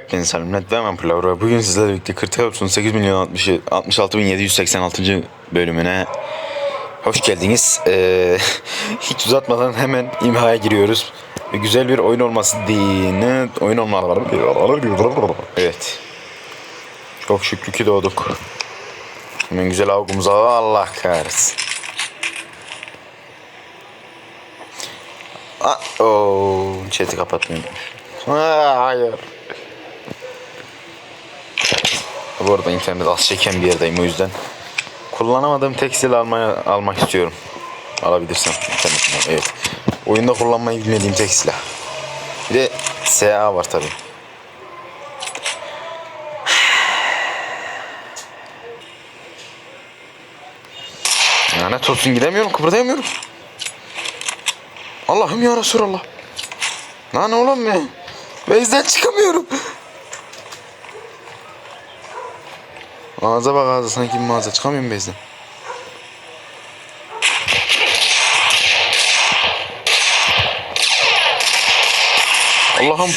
Hepinize selam. Net ben Plavra. Bugün sizlerle birlikte Kırtal Opsun 8 milyon 60, 66 bin 786. bölümüne hoş geldiniz. Ee, hiç uzatmadan hemen imhaya giriyoruz. Ve güzel bir oyun olması dini oyun olmalı. Evet. Çok şükür ki doğduk. Hemen güzel avgumuza Allah kahretsin. Aa, oo, chat'i kapatmayayım. Aa, hayır. Bu arada internet az çeken bir yerdeyim o yüzden. Kullanamadığım tekstil almaya almak istiyorum. Alabilirsem internetten. Evet. Oyunda kullanmayı bilmediğim tek silah. Bir de SA var tabi. Lanet olsun gidemiyorum kıpırdayamıyorum. Allah'ım ya Resulallah. Lan oğlum ne? Bezden çıkamıyorum. Ağza bak ağza sanki bir mağaza çıkamıyorum bezden. Allah'ım.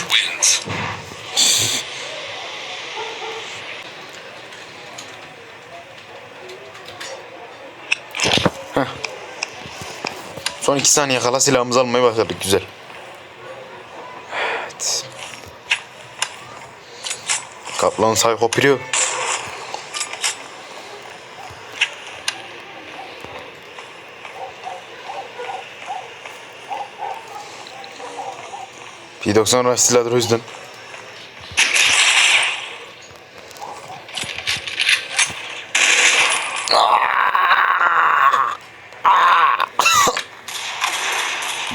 Son iki saniye kala silahımızı almaya başladık güzel. Evet. Kaplan sayfa piriyor. P90 rush silahdır o yüzden.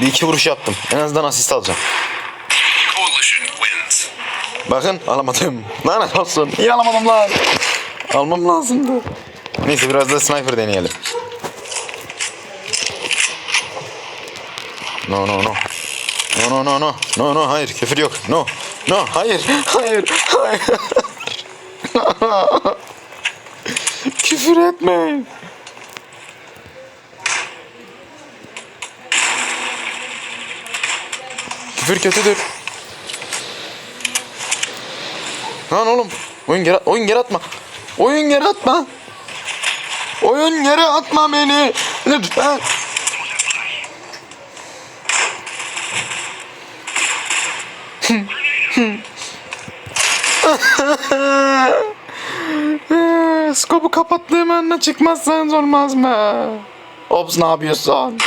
Bir iki vuruş yaptım. En azından asist alacağım. Bakın alamadım. Lanet olsun. Niye alamadım lan? Almam lazımdı. Neyse biraz da sniper deneyelim. No no no. No no no no. No hayır küfür yok. No. No hayır. Hayır. Hayır. küfür etmeyin. Küfür kötüdür. Lan oğlum. Oyun geri, oyun geri atma. Oyun geri atma. Oyun geri atma beni. Lütfen. Skopu kapattığım anda çıkmazsanız olmaz mı? Ops ne yapıyorsun?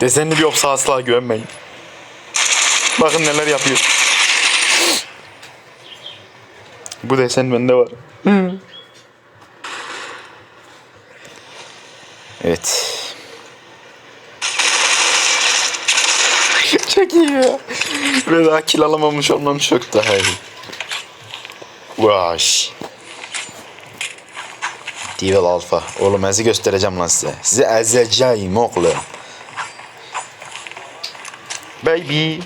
Desenli bir opsa asla güvenmeyin. Bakın neler yapıyor. Bu desen bende var. Evet. çok iyi ya. Ve daha kill alamamış olmam çok daha iyi. Vaş. Devil Alpha. Oğlum ezi göstereceğim lan size. Size ezeceğim oğlum. Baby.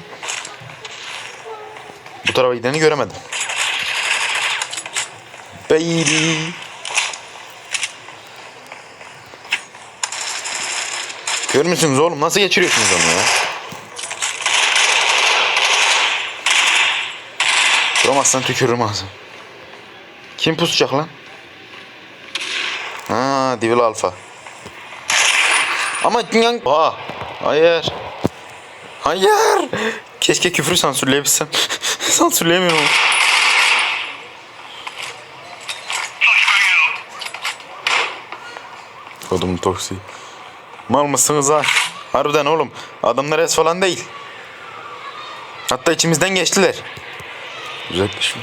Bu tarafa gideni göremedim. Baby. Görür müsünüz oğlum? Nasıl geçiriyorsunuz onu ya? Duramazsan tükürürüm ağzı. Kim pusacak lan? Ha, Devil Alpha. Ama. Aa, hayır. Hayır. Keşke küfrü sansürleyebilsem. Sansürleyemiyorum. Kodum toksi. Mal mısınız ha? Harbiden oğlum. Adamlar es falan değil. Hatta içimizden geçtiler. Güzelmiş.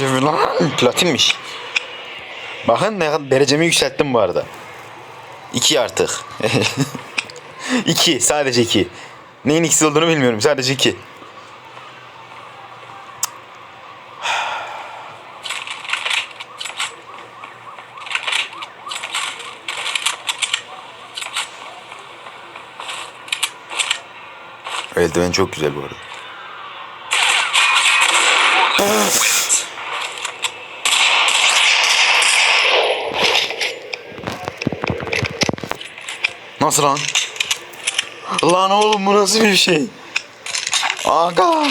Lan platinmiş. Bakın ne derecemi yükselttim bu arada. 2 artık. 2 sadece 2. Neyin ikisi olduğunu bilmiyorum sadece 2. Eldiven çok güzel bu arada. Nasıl lan? Lan oğlum bu nasıl bir şey? Aga.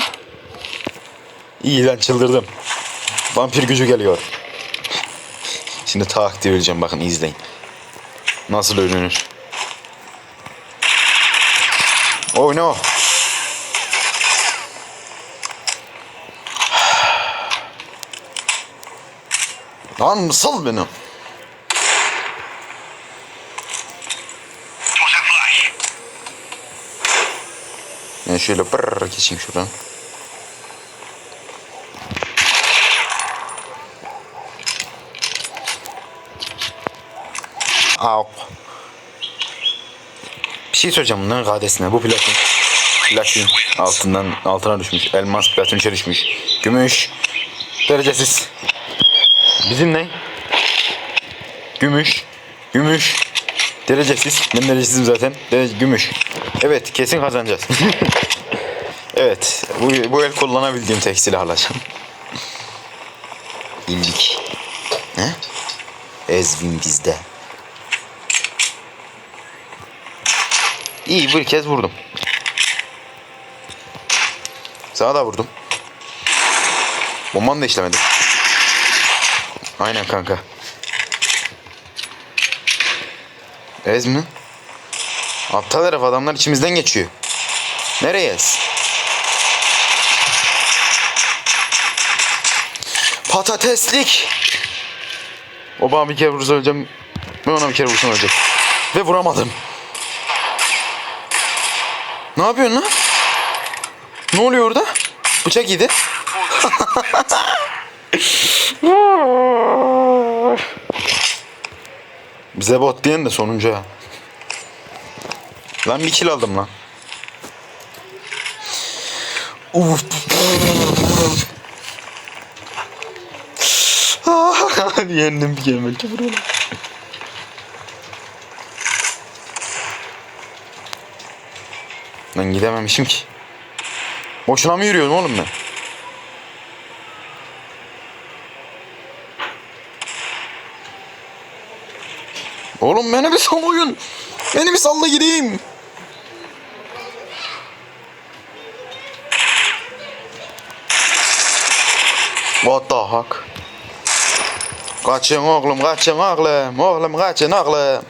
İyi lan çıldırdım. Vampir gücü geliyor. Şimdi tak diye öleceğim bakın izleyin. Nasıl ölünür. Oh no. Lan sal beni. Ben şöyle pırr geçeyim şuradan. Au. Bir şey söyleyeceğim bunların gadesine. Bu platin. Platin altından altına düşmüş. Elmas platin düşmüş. Gümüş. Derecesiz. Bizim ne? Gümüş. Gümüş. Derecesiz. Ben derecesizim zaten. Derece, gümüş. Evet kesin kazanacağız. evet. Bu, bu el kullanabildiğim tek silah alacağım. Bildik. He? Ezvin bizde. İyi bir kez vurdum. Sağa da vurdum. Bomban da işlemedi. Aynen kanka. Ez mi? Aptal herif adamlar içimizden geçiyor. Nereye ez? Patateslik. O bana bir kere vurursa öleceğim. Ben ona bir kere vursam ölecek. Ve vuramadım. Ne yapıyorsun lan? Ne oluyor orada? Bıçak yedi. Bize bot diyen de sonuncu ha. Lan bir kill aldım lan. Uf. Yendim bir kere belki vuruyorum. Ben gidememişim ki. Boşuna mı yürüyorum oğlum ben? Oğlum beni bir sal oyun. Beni bir salla gideyim. What the fuck? Kaçın oğlum, kaçın oğlum. Oğlum kaçın oğlum.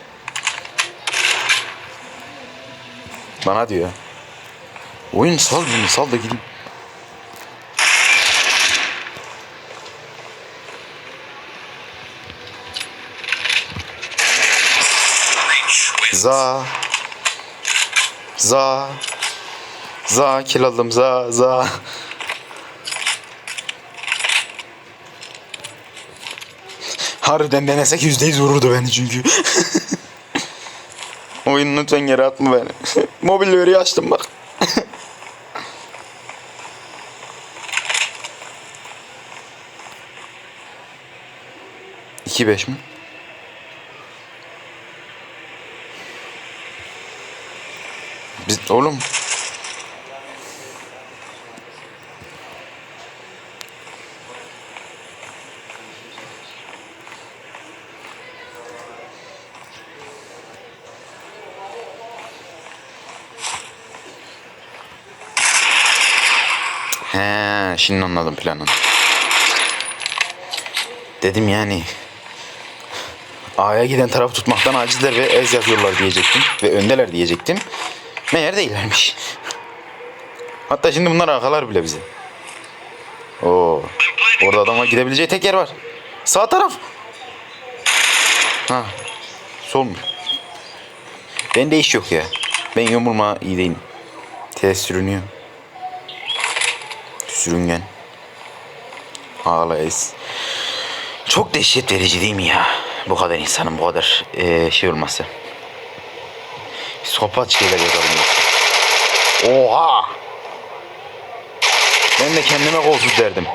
Bana diyor. Oyun sal beni, sal da gideyim. Za. Za. Za kill aldım za za. Harbiden denesek yüzde yüz vururdu beni çünkü. Oyun lütfen yere atma beni. Mobil veriyi açtım bak. İki beş mi? Oğlum. He, şimdi anladım planını. Dedim yani. A'ya giden tarafı tutmaktan acizler ve ez yapıyorlar diyecektim. Ve öndeler diyecektim. Meğer değillermiş. Hatta şimdi bunlar arkalar bile bize. Oo. Orada adama gidebileceği tek yer var. Sağ taraf. Ha. Sol mu? Bende iş yok ya. Ben yumurma iyi değilim. Tez sürünüyor. Sürüngen. Ağla ez. Çok dehşet verici değil mi ya? Bu kadar insanın bu kadar eee, şey olması. Psikopat şeyler yapalım. Oha! Ben de kendime kolsuz derdim.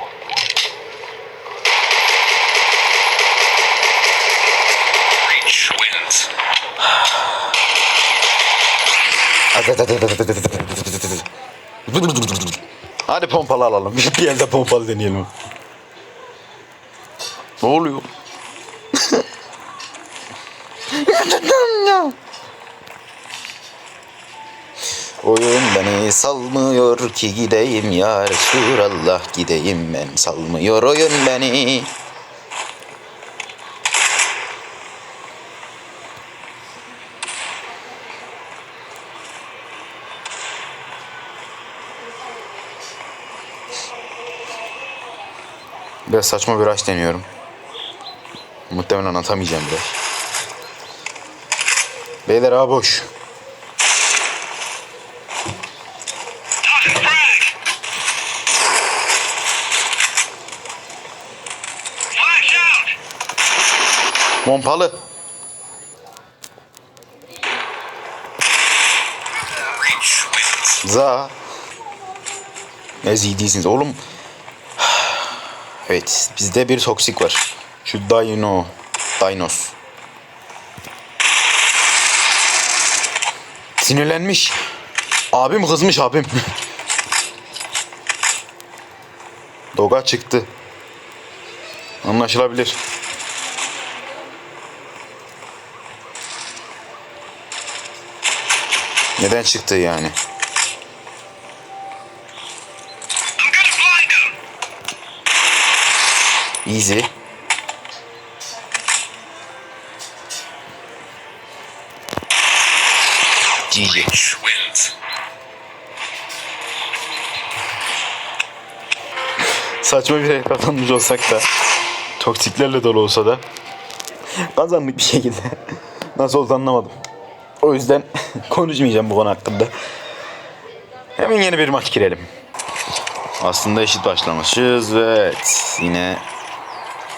Hadi pompalı alalım. Bir elde pompalı deneyelim. Ne oluyor? Oyun beni salmıyor ki gideyim ya Resulallah gideyim ben salmıyor oyun beni. Biraz saçma bir aç deniyorum. Muhtemelen atamayacağım biraz. Beyler abi boş. Pompalı. Za. Ne değilsiniz oğlum. Evet bizde bir toksik var. Şu Dino. Dinos. Sinirlenmiş. Abim kızmış abim. Doga çıktı. Anlaşılabilir. Neden çıktı yani? Easy. GG. Saçma bir el kazanmış olsak da toksiklerle dolu olsa da kazandık bir şekilde. Nasıl oldu anlamadım. O yüzden konuşmayacağım bu konu hakkında. Hemen yeni bir maç girelim. Aslında eşit başlamışız ve evet, yine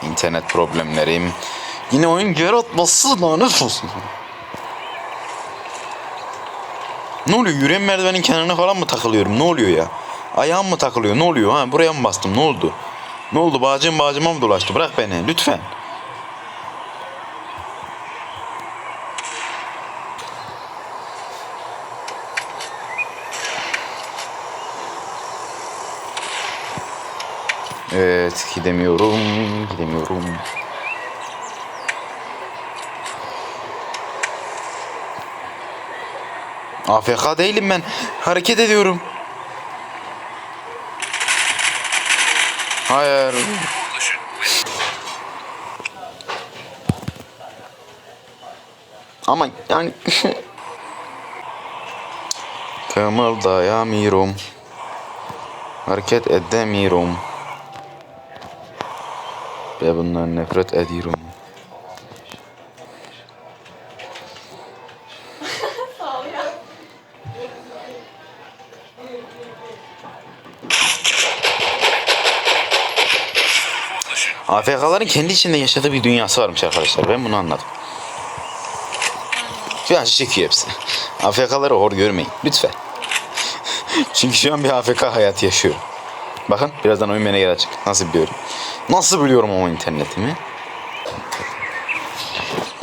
internet problemlerim. Yine oyun yaratması lanet olsun. Ne oluyor? Yüreğim merdivenin kenarına falan mı takılıyorum? Ne oluyor ya? Ayağım mı takılıyor? Ne oluyor? Ha buraya mı bastım? Ne oldu? Ne oldu? Bağcığım bağcıma mı dolaştı? Bırak beni lütfen. Evet gidemiyorum. Gidemiyorum. AFK değilim ben. Hareket ediyorum. Hayır. Ama yani... Kımıldayamıyorum. Hareket edemiyorum. Ve bundan nefret ediyorum. AFK'ların kendi içinde yaşadığı bir dünyası varmış arkadaşlar. Ben bunu anladım. Şu an çekiyor hepsi. AFK'ları hor görmeyin. Lütfen. Çünkü şu an bir AFK hayatı yaşıyor. Bakın birazdan oyun bana gelecek. Nasıl biliyorum. Nasıl biliyorum ama internetimi.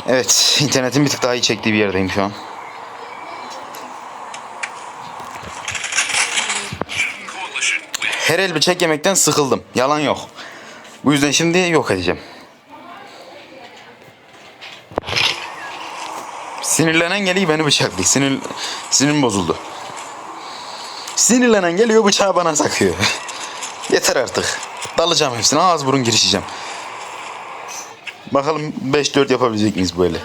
Evet internetin bir tık daha iyi çektiği bir yerdeyim şu an. Her el bıçak yemekten sıkıldım. Yalan yok. Bu yüzden şimdi yok edeceğim. Sinirlenen geliyor beni bıçaklıyor. Sinir, sinirim bozuldu. Sinirlenen geliyor bıçağı bana sakıyor. Yeter artık. Dalacağım hepsine ağız burun girişeceğim. Bakalım 5-4 yapabilecek miyiz böyle?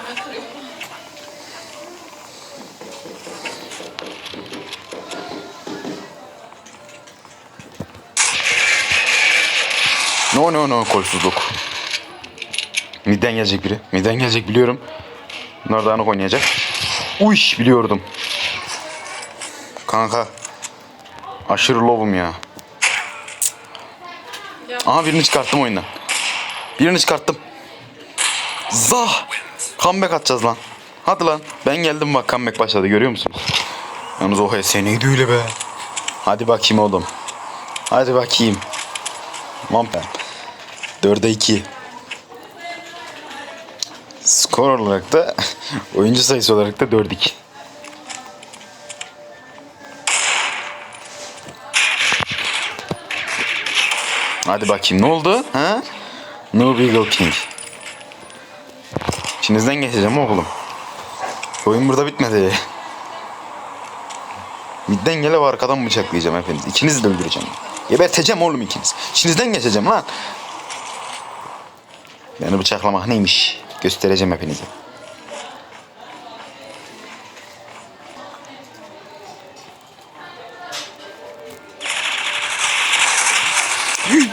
No no no kolsuzluk. Midden gelecek biri. Midden gelecek biliyorum. Bunlar dağınık oynayacak. Uy biliyordum. Kanka. Aşırı lovum ya. Aha birini çıkarttım oyundan. Birini çıkarttım. Zah. Comeback atacağız lan. Hadi lan. Ben geldim bak comeback başladı görüyor musunuz? Yalnız o HS neydi öyle be. Hadi bakayım oğlum. Hadi bakayım. Mampen. 4'e 2. Skor olarak da oyuncu sayısı olarak da 4-2. Hadi bakayım ne oldu? Ha? No Beagle King. İçinizden geçeceğim oğlum. Oyun burada bitmedi. Midden gele var arkadan bıçaklayacağım hepiniz. İkinizi de öldüreceğim. Geberteceğim oğlum ikiniz. İçinizden geçeceğim lan. Beni bıçaklamak neymiş? Göstereceğim hepinize.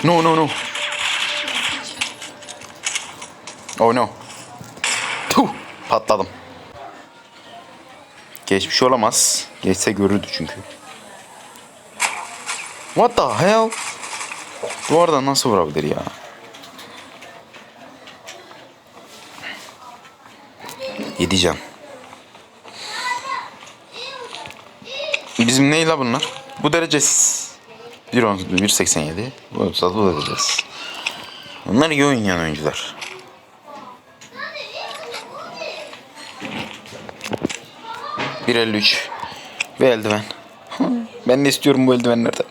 No no no. Oh no. Tuh, patladım. Geçmiş olamaz. Geçse görürdü çünkü. What the hell? Duvardan nasıl vurabilir ya? Yedi can. Bizim neyle bunlar? Bu derecesiz. 1.10 1.87. Bu bu da derecesiz. Bunlar iyi oynayan oyuncular. Bir 53 ve eldiven. Ben de istiyorum bu eldivenlerden.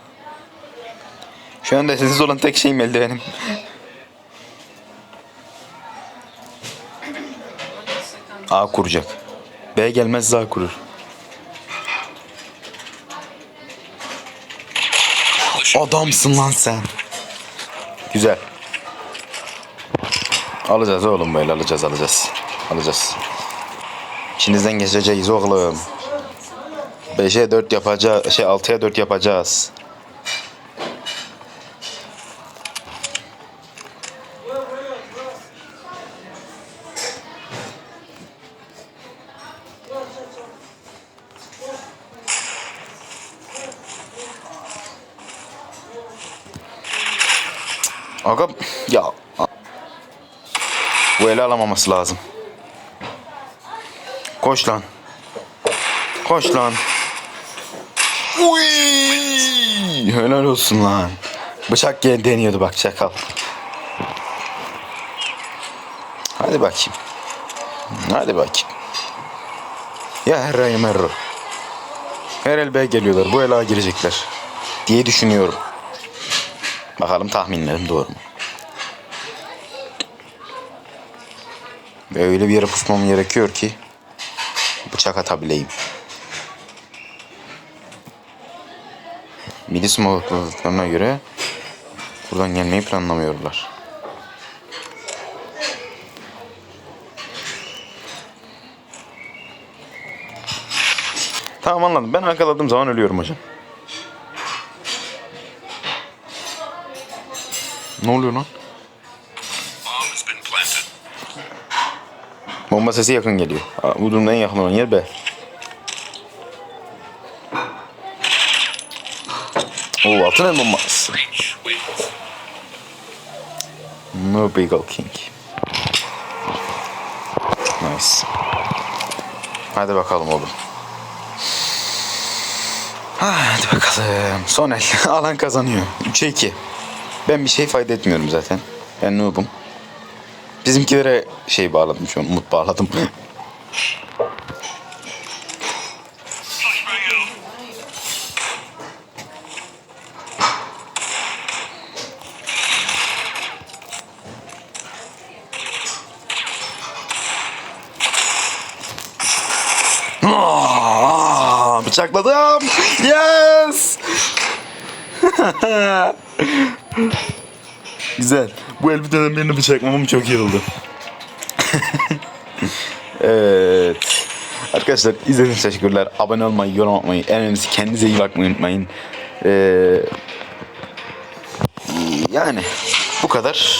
Şu anda sessiz olan tek şeyim eldivenim. A kuracak. B gelmez A kurur. Adamsın lan sen. Güzel. Alacağız oğlum böyle alacağız alacağız. Alacağız. İçinizden geçeceğiz oğlum. 5'e 4 yapacağız. Şey 6'ya 4 yapacağız. Aga ya bu ele alamaması lazım. Koş lan. Koş lan. Uy! Helal olsun lan. Bıçak deniyordu bak çakal. Hadi bakayım. Hadi bakayım. Ya her ay merro. Her el geliyorlar. Bu el A girecekler. Diye düşünüyorum. Bakalım tahminlerim doğru mu? Ve öyle bir yere pusmam gerekiyor ki bıçak atabileyim. Midi smokladıklarına göre buradan gelmeyi planlamıyorlar. Tamam anladım. Ben arkaladığım zaman ölüyorum hocam. Ne oluyor lan? Bomba sesi yakın geliyor. Bu durumda en yakın olan yer B. Oo altın el bombası. No Beagle King. Nice. Hadi bakalım oğlum. Hadi bakalım. Son el. Alan kazanıyor. 3'e 2. Ben bir şey fayda etmiyorum zaten. Ben noob'um. Bizimkilere şey bağladım şu an. Umut bağladım. Aa, bıçakladım. Yes. Güzel. Bu el bir tane birini bıçaklamam çok iyi oldu. evet. Arkadaşlar izlediğiniz için teşekkürler. Abone olmayı, yorum atmayı, en önemlisi kendinize iyi bakmayı unutmayın. Ee, yani bu kadar.